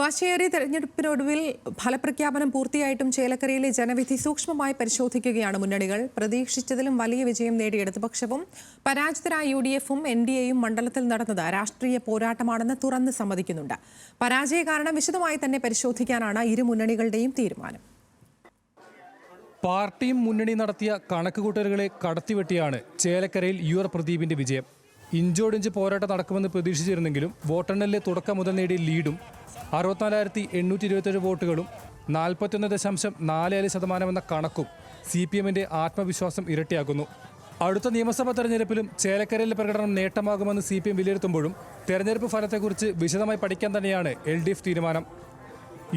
വാശിയേറിയ തെരഞ്ഞെടുപ്പിനൊടുവിൽ ഫലപ്രഖ്യാപനം പൂർത്തിയായിട്ടും ചേലക്കരയിലെ ജനവിധി സൂക്ഷ്മമായി പരിശോധിക്കുകയാണ് മുന്നണികൾ. പ്രതീക്ഷിച്ചതിലും വലിയ വിജയം നേടിയ ഇടതുപക്ഷവും പരാജിതരായ യു ഡി എഫും എൻ ഡി എയും മണ്ഡലത്തിൽ നടന്നത് രാഷ്ട്രീയ പോരാട്ടമാണെന്ന് തുറന്ന് സമ്മതിക്കുന്നുണ്ട്. പരാജയ കാരണം വിശദമായി തന്നെ പരിശോധിക്കാനാണ് ഇരു മുന്നണികളുടെയും തീരുമാനം. പാർട്ടിയും മുന്നണി നടത്തിയ കണക്കുകൂട്ടലുകളെ കടത്തിവെട്ടിയാണ് ചേലക്കരയിൽ യു ആർ പ്രദീപിന്റെ വിജയം. ഇഞ്ചോടിഞ്ച് പോരാട്ടം നടക്കുമെന്ന് പ്രതീക്ഷിച്ചിരുന്നെങ്കിലും വോട്ടെണ്ണലിലെ തുടക്കം മുതൽ നേടിയ ലീഡും അറുപത്തിനാലായിരത്തി എണ്ണൂറ്റി ഇരുപത്തേഴ് വോട്ടുകളും നാൽപ്പത്തൊന്ന് ദശാംശം നാല് ഏഴ് ശതമാനം എന്ന കണക്കും സി പി എമ്മിന്റെ ആത്മവിശ്വാസം ഇരട്ടിയാക്കുന്നു. അടുത്ത നിയമസഭാ തെരഞ്ഞെടുപ്പിലും ചേലക്കരയിലെ പ്രകടനം നേട്ടമാകുമെന്ന് സി പി എം വിലയിരുത്തുമ്പോഴും തെരഞ്ഞെടുപ്പ് ഫലത്തെക്കുറിച്ച് വിശദമായി പഠിക്കാൻ തന്നെയാണ് എൽ ഡി എഫ് തീരുമാനം.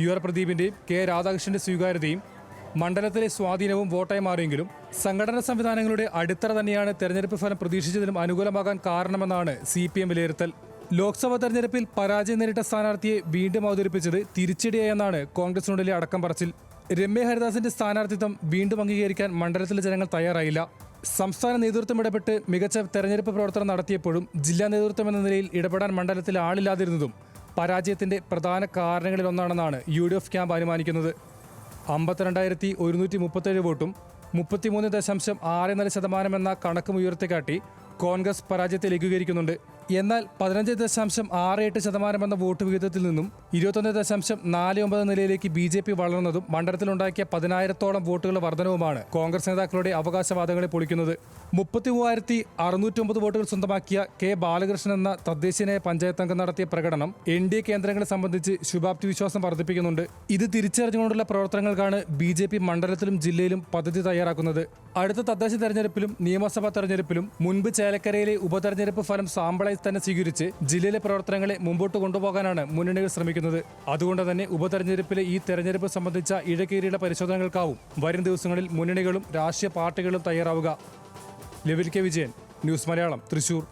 യു ആർ പ്രദീപിന്റെയും കെ രാധാകൃഷ്ണന്റെ സ്വീകാര്യതയും മണ്ഡലത്തിലെ സ്വാധീനവും വോട്ടായി മാറിയെങ്കിലും സംഘടനാ സംവിധാനങ്ങളുടെ അടിത്തറ തന്നെയാണ് തെരഞ്ഞെടുപ്പ് ഫലം പ്രതീക്ഷിച്ചതിലും അനുകൂലമാകാൻ കാരണമെന്നാണ് സി വിലയിരുത്തൽ. ലോക്സഭാ തെരഞ്ഞെടുപ്പിൽ പരാജയം നേരിട്ട സ്ഥാനാർത്ഥിയെ വീണ്ടും അവതരിപ്പിച്ചത് തിരിച്ചടിയായെന്നാണ് കോൺഗ്രസിനുള്ളിലെ അടക്കം പറച്ചിൽ. രമ്യ ഹരിദാസിന്റെ സ്ഥാനാർത്ഥിത്വം വീണ്ടും അംഗീകരിക്കാൻ മണ്ഡലത്തിലെ ജനങ്ങൾ തയ്യാറായില്ല. സംസ്ഥാന നേതൃത്വം ഇടപെട്ട് മികച്ച തെരഞ്ഞെടുപ്പ് പ്രവർത്തനം നടത്തിയപ്പോഴും ജില്ലാ നേതൃത്വം എന്ന നിലയിൽ ഇടപെടാൻ മണ്ഡലത്തിൽ ആളില്ലാതിരുന്നതും പരാജയത്തിന്റെ പ്രധാന കാരണങ്ങളിലൊന്നാണെന്നാണ് യു ഡി എഫ് ക്യാമ്പ് അനുമാനിക്കുന്നത്. അമ്പത്തിരണ്ടായിരത്തി ഒരുന്നൂറ്റി മുപ്പത്തേഴ് വോട്ടും മുപ്പത്തിമൂന്ന് ദശാംശം ആറ് നാല് ശതമാനം എന്ന കണക്കും ഉയർത്തിക്കാട്ടി കോൺഗ്രസ് പരാജയത്തെ ലഘൂകരിക്കുന്നുണ്ട്. എന്നാൽ പതിനഞ്ച് ദശാംശം ആറ് എട്ട് ശതമാനം എന്ന വോട്ട് വിഹിതത്തിൽ നിന്നും ഇരുപത്തൊന്ന് ദശാംശം നാല് ഒമ്പത് നിലയിലേക്ക് ബി ജെ പി വളർന്നതും മണ്ഡലത്തിലുണ്ടാക്കിയ പതിനായിരത്തോളം വോട്ടുകളുടെ വർധനവുമാണ് കോൺഗ്രസ് നേതാക്കളുടെ അവകാശവാദങ്ങളെ പൊളിക്കുന്നത്. മുപ്പത്തി മൂവായിരത്തി അറുന്നൂറ്റൊമ്പത് വോട്ടുകൾ സ്വന്തമാക്കിയ കെ ബാലകൃഷ്ണൻ എന്ന തദ്ദേശീയനായ പഞ്ചായത്ത് അംഗം നടത്തിയ പ്രകടനം എൻ ഡി എ കേന്ദ്രങ്ങളെ സംബന്ധിച്ച് ശുഭാപ്തി വിശ്വാസം വർദ്ധിപ്പിക്കുന്നുണ്ട്. ഇത് തിരിച്ചറിഞ്ഞുകൊണ്ടുള്ള പ്രവർത്തനങ്ങൾക്കാണ് ബി ജെ പി മണ്ഡലത്തിലും ജില്ലയിലും പദ്ധതി തയ്യാറാക്കുന്നത്. അടുത്ത തദ്ദേശ തെരഞ്ഞെടുപ്പിലും നിയമസഭാ തെരഞ്ഞെടുപ്പിലും മുൻപ് ചേലക്കരയിലെ ഉപതെരഞ്ഞെടുപ്പ് ഫലം സാമ്പിളായി തന്നെ സ്വീകരിച്ച് ജില്ലയിലെ പ്രവർത്തനങ്ങളെ മുമ്പോട്ട് കൊണ്ടുപോകാനാണ് മുന്നണികൾ ശ്രമിക്കുന്നത്. അതുകൊണ്ട് തന്നെ ഉപതെരഞ്ഞെടുപ്പിലെ ഈ തെരഞ്ഞെടുപ്പ് സംബന്ധിച്ച ഇഴക്കേരിയുടെ പരിശോധനകൾക്കാവും വരും ദിവസങ്ങളിൽ മുന്നണികളും രാഷ്ട്രീയ പാർട്ടികളും തയ്യാറാവുക. ലെവിൽ കെ വിജയൻ ന്യൂസ് മലയാളം തൃശൂർ.